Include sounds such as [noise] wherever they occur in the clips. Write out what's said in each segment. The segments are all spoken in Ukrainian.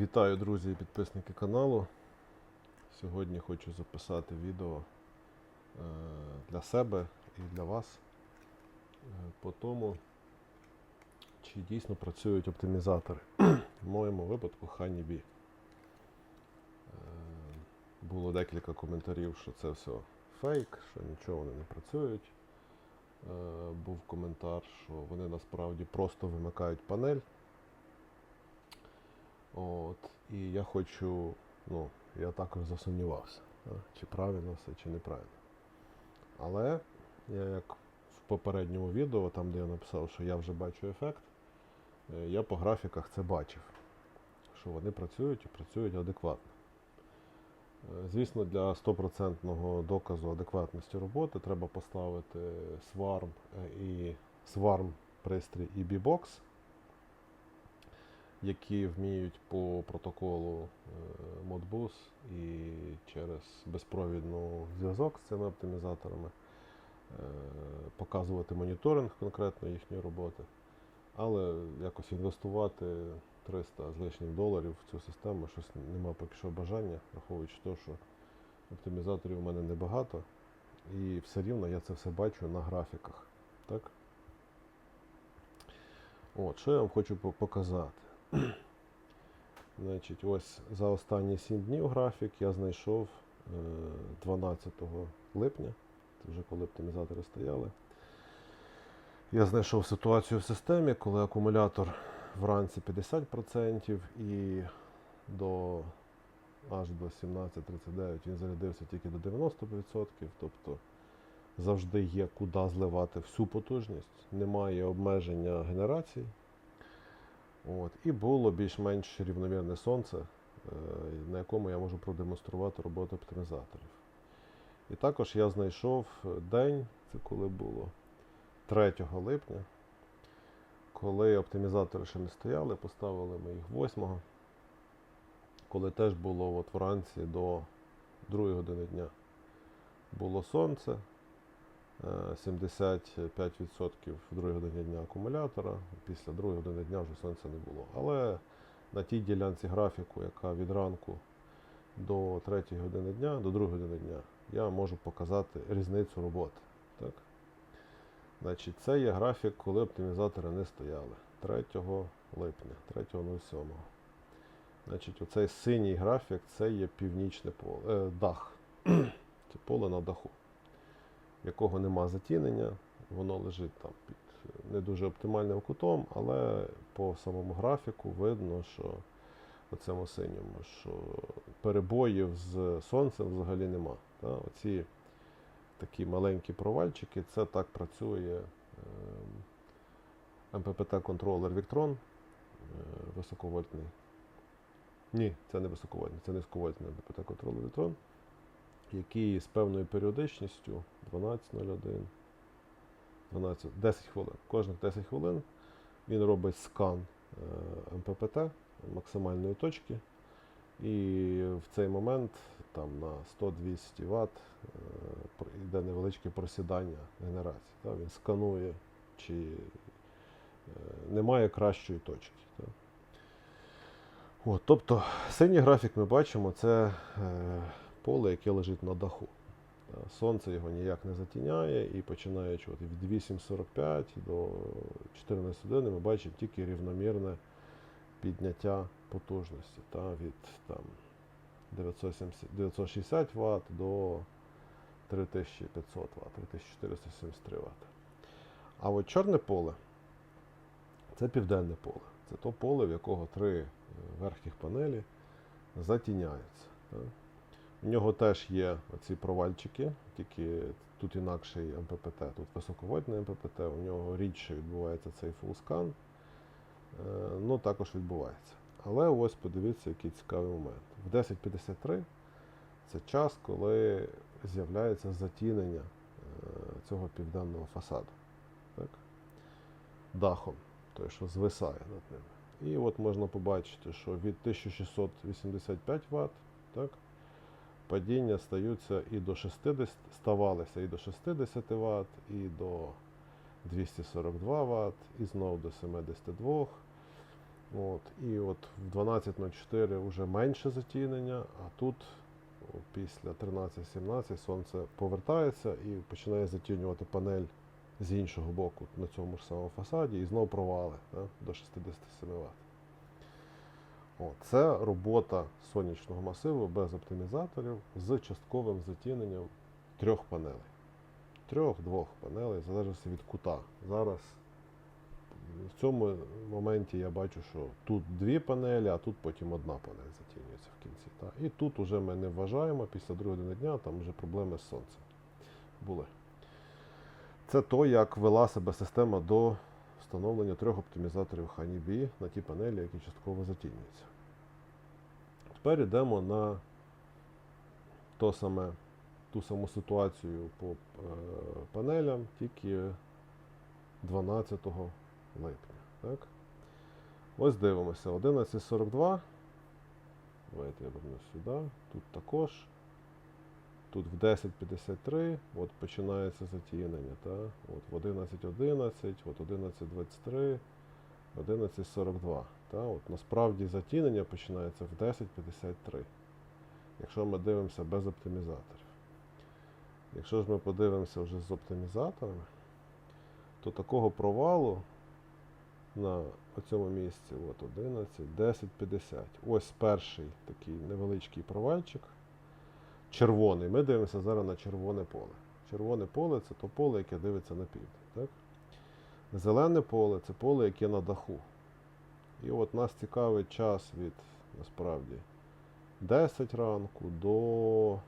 Вітаю, друзі і підписники каналу. Сьогодні хочу записати відео е, для себе і для вас е, по тому, чи дійсно працюють оптимізатори. В моєму випадку Honeybee. Е, Було декілька коментарів, що це все фейк, що нічого вони не працюють. Був коментар, що вони насправді просто вимикають панель. От, і я хочу, ну, я також засумнівався, чи правильно все, чи неправильно. Але я як в попередньому відео, там де я написав, що я вже бачу ефект, е, я по графіках це бачив, що вони працюють і працюють адекватно. Е, Звісно, для 100% доказу адекватності роботи треба поставити Swarm е, і Swarm пристрій і B-Box які вміють по протоколу е, Modbus і через безпровідну зв'язок з цими оптимізаторами е, показувати моніторинг конкретно їхньої роботи. Але якось інвестувати 300 з лишнім доларів в цю систему, щось нема поки що бажання, враховуючи те, що оптимізаторів у мене небагато, і все рівно я це все бачу на графіках. Так? От, що я вам хочу показати. [clears throat] Значить, ось за останні 7 днів графік я знайшов е, 12 липня, це вже коли оптимізатори стояли. Я знайшов ситуацію в системі, коли акумулятор вранці 50% і до аж до 17.39 він зарядився тільки до 90%, тобто завжди є куди зливати всю потужність, немає обмеження генерації. От. І було більш-менш рівномірне сонце, е, на якому я можу продемонструвати роботу оптимізаторів. І також я знайшов день, це коли було 3 липня, коли оптимізатори ще не стояли, поставили ми їх 8, коли теж було от вранці до 2 години дня. Було сонце, 75% в 2 годині дня акумулятора, після 2 години дня вже сонця не було. Але на тій ділянці графіку, яка від ранку до 3 години дня, до 2 години дня, я можу показати різницю роботи. Так? Значить, це є графік, коли оптимізатори не стояли 3 липня, 3.07. Значить, оцей синій графік це є північне поле, е, дах. [clears throat] Це поле на даху, якого нема затінення, воно лежить там під не дуже оптимальним кутом, але по самому графіку видно, що по цьому синьому, що перебоїв з сонцем взагалі нема. Та? Оці такі маленькі провальчики, це так працює МППТ-контролер Victron е, високовольтний. Ні, це не високовольтний, це низьковольтний МППТ-контролер Victron, який з певною періодичністю 12.01, 12, 10 хвилин. Кожних 10 хвилин він робить скан е, МППТ максимальної точки. І в цей момент там на 100-200 Вт е, йде невеличке просідання генерації. Та? Він сканує, чи е, немає кращої точки. Та? От, тобто синій графік ми бачимо, це поле, яке лежить на даху. Сонце його ніяк не затіняє, і починаючи от від 8.45 до 14 години ми бачимо тільки рівномірне підняття потужності та, від там, 970, 960 Вт до 3500 Вт, 3473 Вт. А от чорне поле це південне поле. Це то поле, в якого три е, верхніх панелі затіняються. та. У нього теж є оці провальчики, тільки тут інакший МППТ, тут високовольтний МППТ, у нього рідше відбувається цей фулскан. Е, ну також відбувається. Але ось подивіться, який цікавий момент. В 10.53 це час, коли з'являється затінення е, цього південного фасаду. Так? Дахом, той, що звисає над ними. І от можна побачити, що від 1685 Вт так, падіння стаються і до 60, ставалися і до 60 Вт, і до 242 Вт, і знову до 72, От, і от в 12.04 вже менше затінення, а тут після 13.17 сонце повертається і починає затінювати панель з іншого боку на цьому ж самому фасаді і знов провали да, до 67 Вт. От, це робота сонячного масиву без оптимізаторів з частковим затіненням трьох панелей. Трьох-двох панелей, в залежності від кута. Зараз в цьому моменті я бачу, що тут дві панелі, а тут потім одна панель затінюється в кінці. Та. І тут уже ми не вважаємо, після другої години дня там вже проблеми з сонцем були. Це то, як вела себе система до встановлення трьох оптимізаторів Honeybee на ті панелі, які частково затінюються. Тепер йдемо на то саме, ту саму ситуацію по е, панелям, тільки 12 липня. Так? Ось дивимося, 11.42. Давайте я верну сюди. Тут також. Тут в 10.53 от починається затінення. Та? От в 11.11, от 11.23, 11.42. Та? От насправді затінення починається в 10.53. Якщо ми дивимося без оптимізаторів. Якщо ж ми подивимося вже з оптимізаторами, то такого провалу на цьому місці от 11, 10, 50. Ось перший такий невеличкий провальчик. Червоний. Ми дивимося зараз на червоне поле. Червоне поле це то поле, яке дивиться на південь. Так? Зелене поле це поле, яке на даху. І от нас цікавить час від насправді 10 ранку до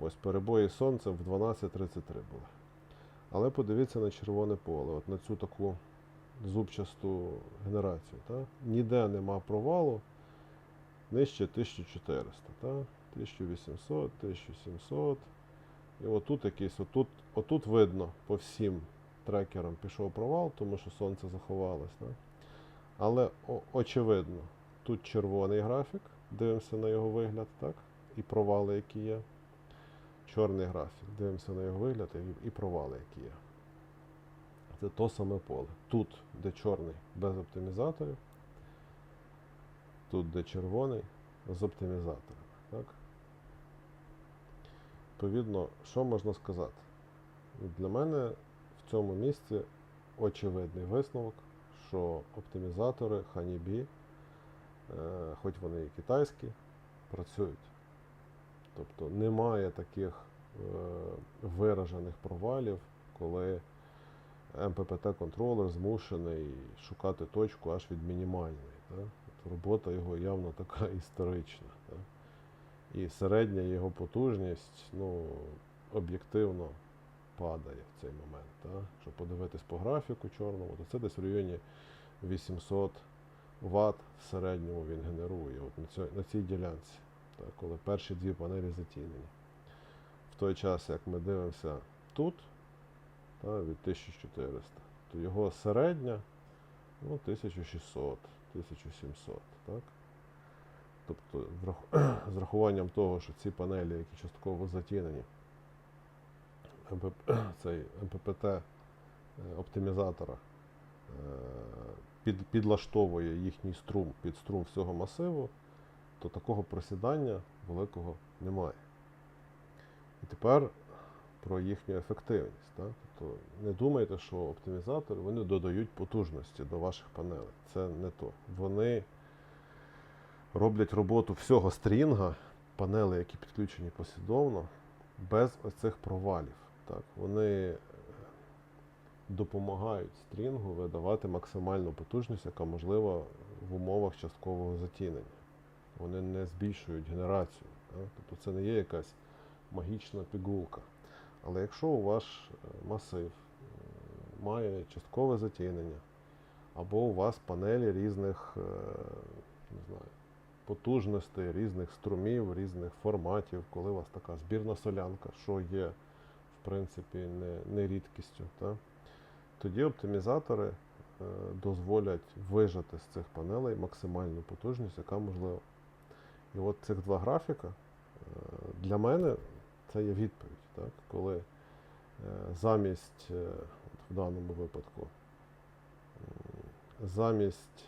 ось перебої сонця в 12.33 були. Але подивіться на червоне поле, от на цю таку зубчасту генерацію. Та? Ніде нема провалу нижче 1400. Та? 1800, 1700. І отут якийсь, отут, отут видно по всім трекерам пішов провал, тому що сонце заховалось. Да? Але о, очевидно, тут червоний графік, дивимося на його вигляд, так? І провали, які є. Чорний графік, дивимося на його вигляд і, і провали, які є. Це то саме поле. Тут, де чорний без оптимізаторів, тут, де червоний, з оптимізаторами. Відповідно, що можна сказати? Для мене в цьому місці очевидний висновок, що оптимізатори Honeybee, е, хоч вони і китайські, працюють. Тобто немає таких е, виражених провалів, коли МППТ-контролер змушений шукати точку аж від мінімальної. Робота його явно така [laughs] історична. Так? І середня його потужність ну, об'єктивно падає в цей момент. Так? Щоб подивитись по графіку чорному, то це десь в районі 800 Вт в середньому він генерує от на, цій, на цій ділянці, так? коли перші дві панелі затінені. В той час, як ми дивимося тут, та, від 1400, то його середня ну, 1600, 1700. Так? Тобто [clears throat] з рахуванням того, що ці панелі, які частково затінені, [clears throat] цей МППТ е, оптимізатора е, під, підлаштовує їхній струм під струм всього масиву, то такого просідання великого немає. І тепер про їхню ефективність. Так? Тобто не думайте, що оптимізатори вони додають потужності до ваших панелей. Це не то. Вони роблять роботу всього стрінга, панели, які підключені послідовно, без оцих провалів. Так? Вони е, допомагають стрінгу видавати максимальну потужність, яка можлива в умовах часткового затінення. Вони не збільшують генерацію. Так? Тобто це не є якась магічна пігулка. Але якщо у ваш е, масив е, має часткове затінення, або у вас панелі різних не знаю, потужностей, різних струмів, різних форматів, коли у вас така збірна солянка, що є в принципі не, не рідкістю, та? тоді оптимізатори е, дозволять вижати з цих панелей максимальну потужність, яка можлива. І от цих два графіка е, для мене це є відповідь, так? коли е, замість, от в даному випадку, замість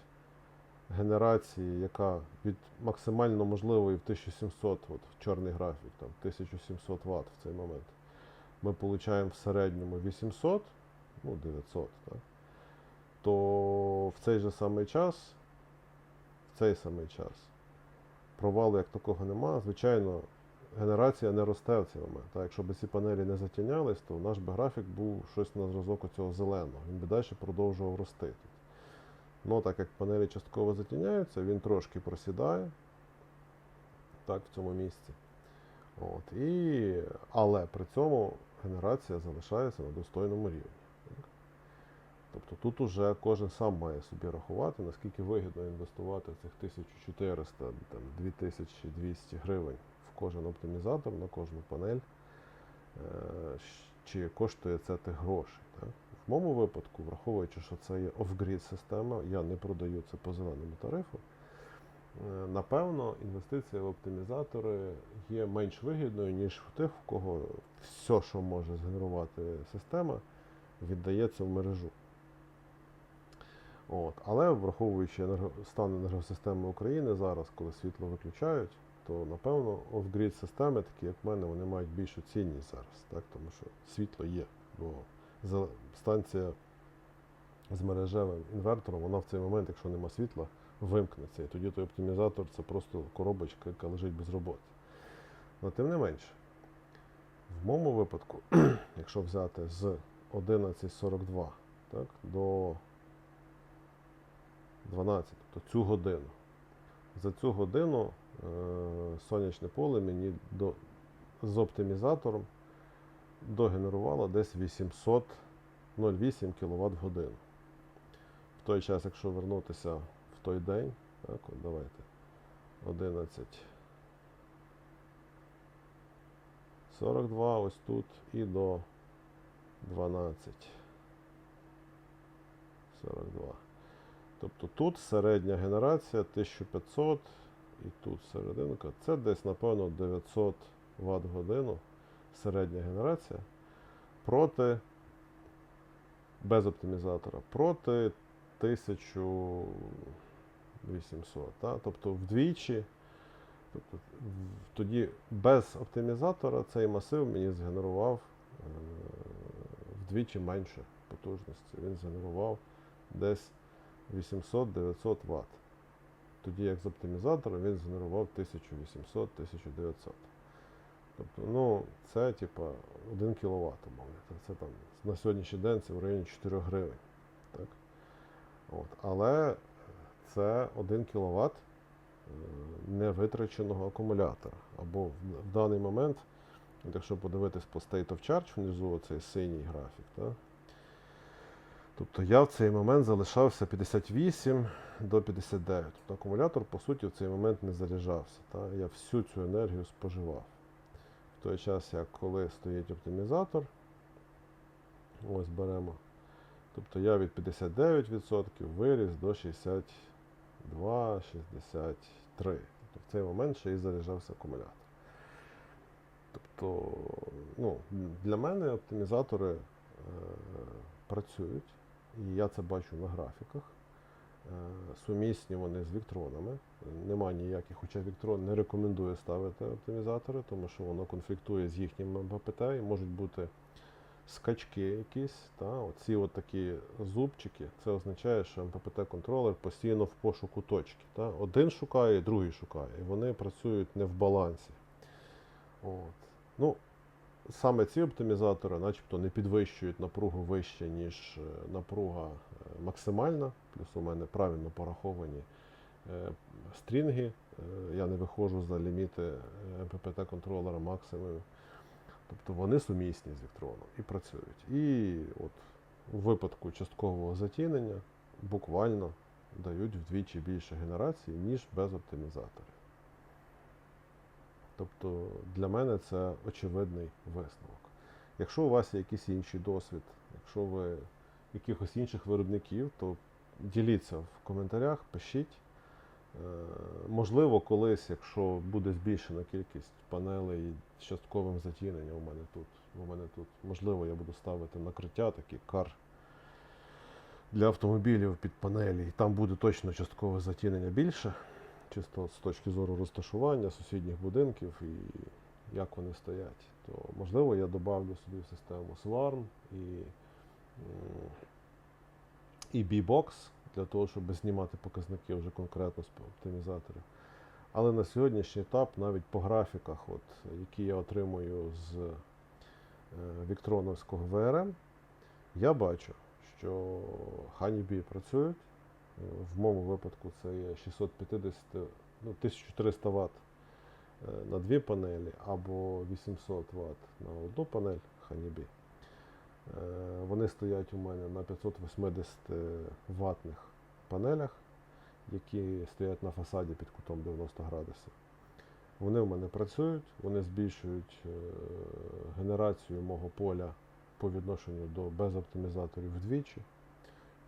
генерації, яка від максимально можливої в 1700, от в чорний графік, там 1700 Вт в цей момент, ми отримуємо в середньому 800, ну 900, так? то в цей же самий час, в цей самий час, провалу як такого нема. Звичайно, генерація не росте в цей момент. Так? Якщо б ці панелі не затінялись, то наш би графік був щось на зразок цього зеленого. Він би далі продовжував рости. Ну, так як панелі частково затіняються, він трошки просідає так, в цьому місці. От, і, але при цьому генерація залишається на достойному рівні. Так? Тобто тут уже кожен сам має собі рахувати, наскільки вигідно інвестувати цих 1400, там, 2200 гривень в кожен оптимізатор на кожну панель, е, чи коштує це тих грошей. Так? В моєму випадку, враховуючи, що це є off-grid система, я не продаю це по зеленому тарифу. е, Напевно, інвестиція в оптимізатори є менш вигідною, ніж в тих, в кого все, що може згенерувати система, віддається в мережу. От. Але враховуючи стан енергосистеми України зараз, коли світло виключають, то напевно off-grid системи, такі як в мене, вони мають більшу цінність зараз, так? тому що світло є. Бо станція з мережевим інвертором, вона в цей момент, якщо нема світла, вимкнеться. І тоді той оптимізатор це просто коробочка, яка лежить без роботи. Але тим не менше, в моєму випадку, [clears throat] якщо взяти з 11.42 так, до 12, то цю годину. За цю годину е, сонячне поле мені до, з оптимізатором догенерувало десь 800 0,8 кВт в годину. В той час, якщо вернутися в той день, так, от давайте 11. 42 ось тут і до 12. 42. Тобто тут середня генерація 1500 і тут серединка. Це десь, напевно, 900 Вт годину середня генерація проти без оптимізатора проти 1800. Та? Тобто вдвічі. Тобто, тоді без оптимізатора цей масив мені згенерував е, вдвічі менше потужності. Він згенерував десь 800-900 Вт. Тоді як з оптимізатором він згенерував 1800-1900. Тобто, ну, це типа 1 кВт, умовно. Це, там на сьогоднішній день це в районі 4 гривень. Так? От. Але це 1 кВт невитраченого акумулятора. Або в, в даний момент, якщо подивитись по State of Charge внизу, цей синій графік, так? Тобто я в цей момент залишався 58 до 59. Тобто акумулятор, по суті, в цей момент не заряджався. Та? Я всю цю енергію споживав. Той час, як коли стоїть оптимізатор, ось беремо. Тобто я від 59% виріс до 62, 63. Тобто в цей момент ще і заряджався акумулятор. Тобто, ну, для мене оптимізатори е, працюють, і я це бачу на графіках. Е, сумісні вони з віктронами. Нема ніяких, хоча Віктрон не рекомендує ставити оптимізатори, тому що воно конфліктує з їхнім МППТ і можуть бути скачки якісь. Та? Оці от такі зубчики, це означає, що МППТ-контролер постійно в пошуку точки. Та? Один шукає, другий шукає. І вони працюють не в балансі. От. Ну, саме ці оптимізатори начебто не підвищують напругу вище, ніж е, напруга е, максимальна. Плюс у мене правильно пораховані е, стрінги. Я не виходжу за ліміти МППТ-контролера максимум. Тобто вони сумісні з електроном і працюють. І от у випадку часткового затінення буквально дають вдвічі більше генерації, ніж без оптимізаторів. Тобто для мене це очевидний висновок. Якщо у вас є якийсь інший досвід, якщо ви якихось інших виробників, то діліться в коментарях, пишіть. Е, Можливо, колись, якщо буде збільшена кількість панелей з частковим затіненням у мене тут, у мене тут, можливо, я буду ставити накриття, такі кар для автомобілів під панелі. І там буде точно часткове затінення більше, чисто з точки зору розташування сусідніх будинків і як вони стоять. То можливо я додавлю собі в систему SWARM і, і B-Box для того, щоб знімати показники вже конкретно з оптимізаторів. Але на сьогоднішній етап навіть по графіках, от, які я отримую з е, Віктроновського ВРМ, я бачу, що Honeybee працюють. Е, В моєму випадку це є 650, ну, 1400 Вт на дві панелі або 800 Вт на одну панель Honeybee. Е, Вони стоять у мене на 580 ватних панелях, які стоять на фасаді під кутом 90 градусів. Вони в мене працюють, вони збільшують е, генерацію мого поля по відношенню до безоптимізаторів вдвічі,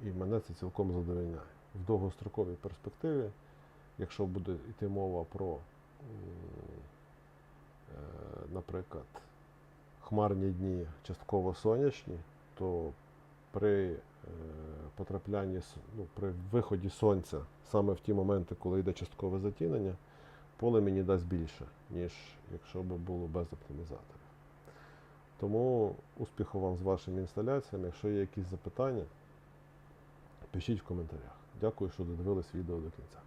і мене це цілком задовольняє. В довгостроковій перспективі, якщо буде йти мова про, е, наприклад, хмарні дні, частково сонячні, то при е, потраплянні, ну, при виході сонця саме в ті моменти, коли йде часткове затінення, поле мені дасть більше, ніж якщо б було без оптимізаторів. Тому успіху вам з вашими інсталяціями. Якщо є якісь запитання, пишіть в коментарях. Дякую, що додивились відео до кінця.